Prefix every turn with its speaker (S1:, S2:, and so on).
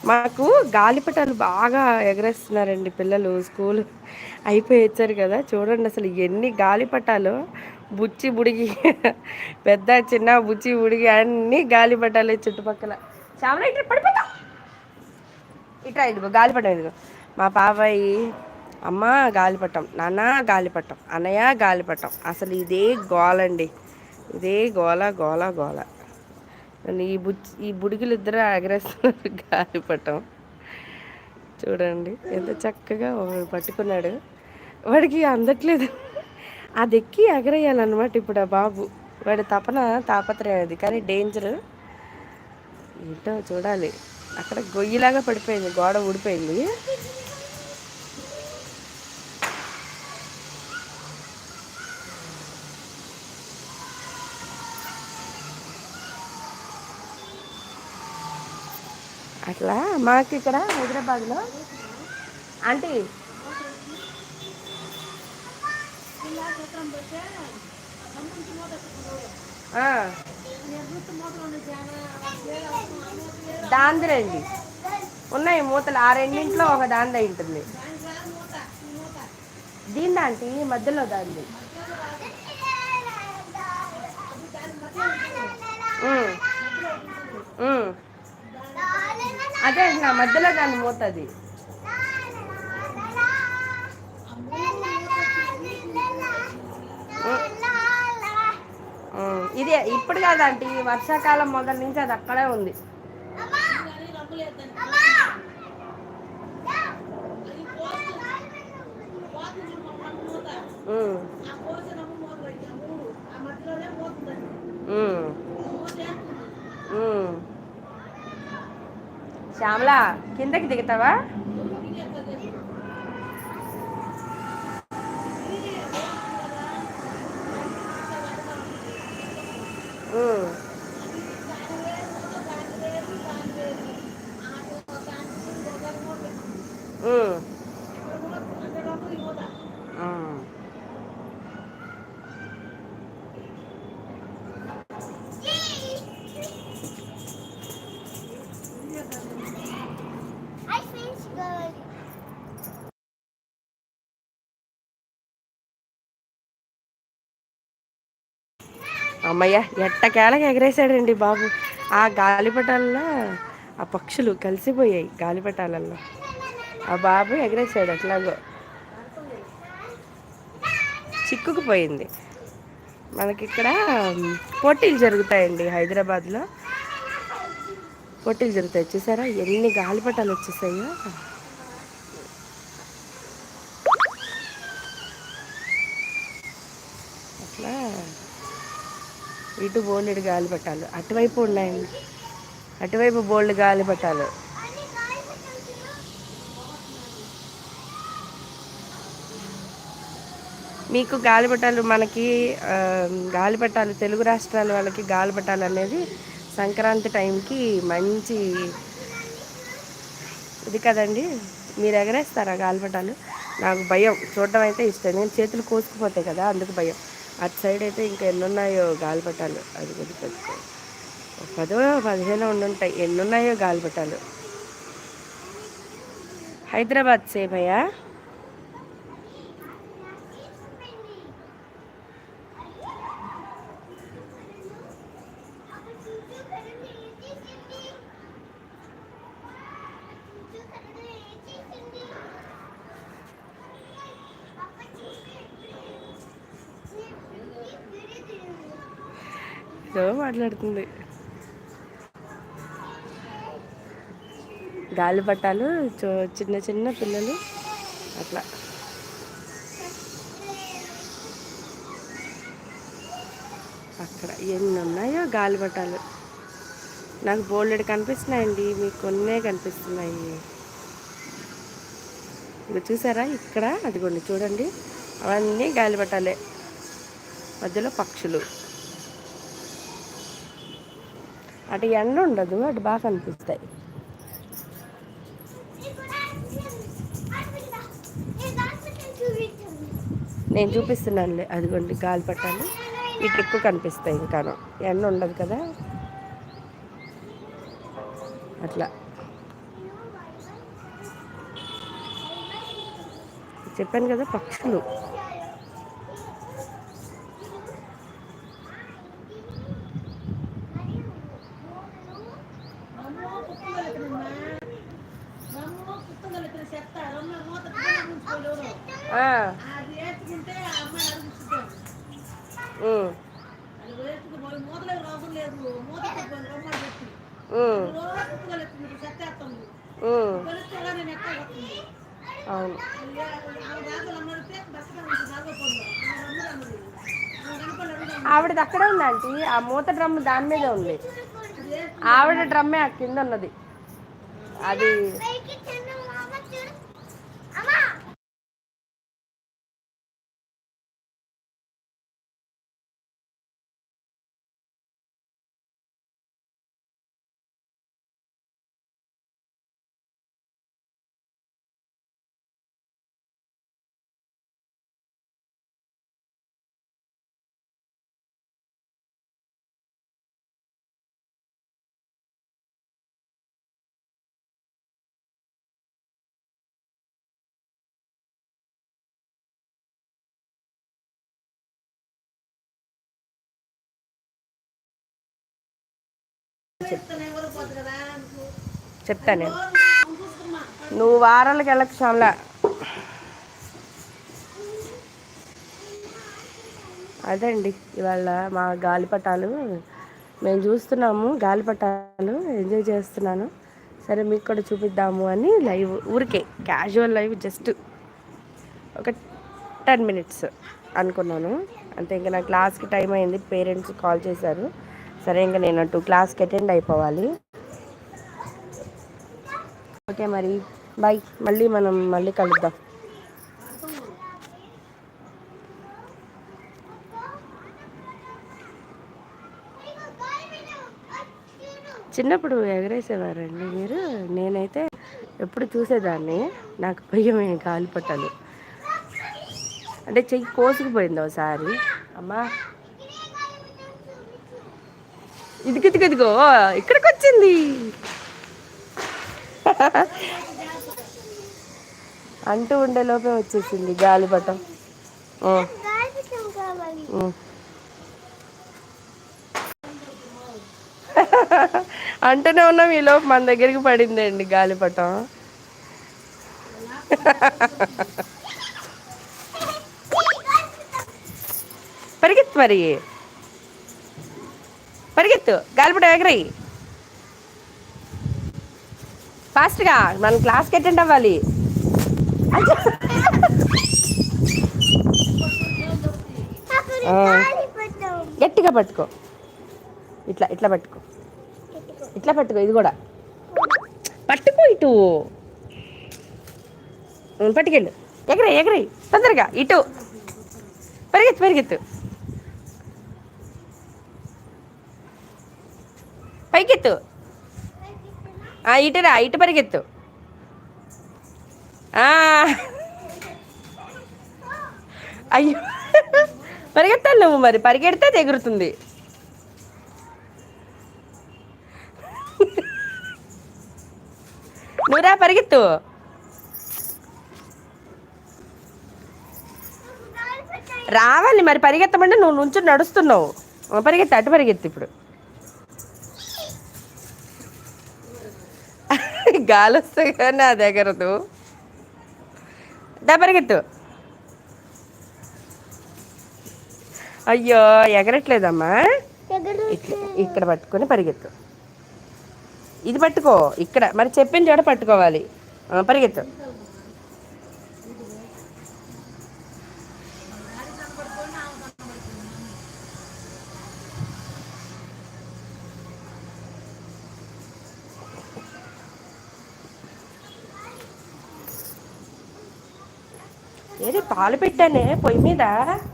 S1: మాకు గాలిపటాలు బాగా ఎగరేస్తున్నారండి పిల్లలు స్కూల్ అయిపోయి వచ్చారు కదా. చూడండి అసలు ఎన్ని గాలిపటాలు బుచ్చి బుడిగి పెద్ద చిన్న బుచ్చి బుడిగి అన్ని గాలిపటాలు చుట్టుపక్కల. చాలా ఇట్లా పడిపోతా. ఇట్లా ఇదిగో గాలిపటం ఇదిగో. మా బాబాయి అమ్మ గాలిపటం నాన్న గాలిపటం అన్నయ్య గాలిపటం. అసలు ఇదే గోలండి. ఇదే గోల గోల గోల. ఈ బుచ్చి ఈ బుడిగిలు ఇద్దరు ఎగరేస్తున్నారు గాలిపటం. చూడండి ఎంత చక్కగా వాడు పట్టుకున్నాడు. వాడికి అందట్లేదు. అది ఎక్కి ఎగరేయాలన్నమాట ఇప్పుడు ఆ బాబు. వాడి తపన తాపత్రయం అది కానీ డేంజర్. ఏంటో చూడాలి. అక్కడ గొయ్యిలాగా పడిపోయింది గోడ ఊడిపోయింది. అట్లా మాకు ఇక్కడ హైదరాబాద్లో ఆంటీ. దాందిరండి. ఉన్నాయి మూతలు. ఆ రెండింట్లో ఒక దాంది ఉంటుంది. దీని దాంటి మధ్యలో దాంది. అదే నా మధ్యలో దాన్ని మూతది. ఇది ఇప్పుడు కాదంటే వర్షాకాలం మొదటి నుంచి అది అక్కడే ఉంది. శ్యామలా కిందకి దిగుతావా? అమ్మయ్య ఎట్టకేళకి ఎగరేసాడండి బాబు. ఆ గాలిపటాల్లో ఆ పక్షులు కలిసిపోయాయి గాలిపటాలల్లో ఆ బాబు ఎగరేసాడు ఎట్లాగో చిక్కుకుపోయింది. మనకి ఇక్కడ పోటీలు జరుగుతాయండి హైదరాబాద్లో. పోటీలు జరుగుతాయి. చూసారా ఎన్ని గాలిపటాలు వచ్చేసాయో. ఇటు బోల్డ్ గాలి పట్టాలు. అటువైపు ఉన్నాయండి అటువైపు బోల్డ్ గాలి పట్టాలు. మీకు గాలిపటాలు మనకి గాలిపటాలు తెలుగు రాష్ట్రాల వాళ్ళకి గాలిపటాలు అనేది సంక్రాంతి టైంకి మంచి ఇది కదండి. మీరు ఎగరేస్తారా గాలిపటాలు నాకు భయం. చూడటం అయితే ఇష్టం. నేను చేతులు కోసుకుపోతాయి కదా అందుకు భయం. అటు సైడ్ అయితే ఇంకా ఎన్నున్నాయో గాలిపటాలు. అది కొద్ది పెట్టుకో. పదో పదిహేను ఉండుంటాయి. ఎన్నున్నాయో గాలిపటాలు. హైదరాబాద్ సేమయ్యా ఏదో మాట్లాడుతుంది. గాలిపటాలు చిన్న చిన్న పిల్లలు అట్లా. అక్కడ ఎన్ని ఉన్నాయో గాలిపటాలు నాకు బోల్డెడ్ కనిపిస్తున్నాయండి మీకు కొన్నే కనిపిస్తున్నాయి. ఇది చూసారా? ఇక్కడ అదిగోండి చూడండి. అవన్నీ గాలిపటాలే మధ్యలో పక్షులు. అటు ఎండ ఉండదు అటు బాగా కనిపిస్తాయి. నేను చూపిస్తున్నానులే అదిగోండి గాలి పట్టాలి. ఇటు ఎక్కువ కనిపిస్తాయి ఇంకాను. ఎండ ఉండదు కదా. అట్లా. చెప్పాను కదా పక్షులు. అవును. ఆవిడది అక్కడే ఉంది ఆంటీ. ఆ మూత డ్రమ్ దాని మీదే ఉంది. ఆవిడ డ్రమ్మే ఆ కింద ఉన్నది. అది చెప్తాను నేను. నువ్వు వారాలకు వెళ్ళకు శ్యామలా. అదండి ఇవాళ మా గాలిపటాలు. మేము చూస్తున్నాము గాలిపటాలు ఎంజాయ్ చేస్తున్నాను. సరే మీకు కూడా చూపిద్దాము అని లైవ్ ఊరికే క్యాజువల్ లైవ్ జస్ట్ ఒక టెన్ మినిట్స్ అనుకున్నాను. అంతే ఇంకా నా క్లాస్కి టైం అయింది పేరెంట్స్ కాల్ చేశారు. సరే ఇంకా నేను అటు క్లాస్కి అటెండ్ అయిపోవాలి. ఓకే మరి బాయ్. మళ్ళీ మనం మళ్ళీ కలుద్దాం. చిన్నప్పుడు ఎగరేసేవారండి మీరు? నేనైతే ఎప్పుడు చూసేదాన్ని. నాకు భయమే గాలిపటాలు అంటే చెయ్యి కోసుకుపోయింది ఒకసారి. అమ్మా ఇదిగిదిగో ఇక్కడికి వచ్చింది అంటూ ఉండే లోపే వచ్చేసింది గాలిపటం అంటూనే ఉన్నాం ఈ లోపు మన దగ్గరికి పడిందండి గాలిపటం పరిగెత్తు మరి. పరిగెత్తు గాలిపటం ఎగరయి ఫాస్ట్గా మన క్లాస్కి అటెండ్ అవ్వాలి. గట్టిగా పట్టుకో. ఇట్లా ఇట్లా పట్టుకో. ఇట్లా పట్టుకో ఇది కూడా. పట్టుకో ఇటు. పట్టుకెళ్ళు. ఎగరే ఎగరే. తొందరగా ఇటు. పరిగెత్తు పరిగెత్తు. పైకెత్తు. ఆ, ఇటురా ఇటు పరిగెత్తు. అయ్యో. పరిగెత్తాలి నువ్వు మరి పరిగెడితే అది ఎగురుతుంది. నువ్వురా పరిగెత్తు. రావాలి మరి పరిగెత్తమంటే నువ్వు నుంచి నడుస్తున్నావు. ఆ, పరిగెత్తు అటు పరిగెత్తు ఇప్పుడు. గాలి వస్తే కానీ అది ఎగరదు దా పరిగెత్తు అయ్యో ఎగరట్లేదమ్మా. ఇక్కడ పట్టుకొని పరిగెత్తు. ఇది పట్టుకో ఇక్కడ. మరి చెప్పిన చోట పట్టుకోవాలి. పరిగెత్తు. ఏది పాలు పెట్టానే పొయ్యి మీద?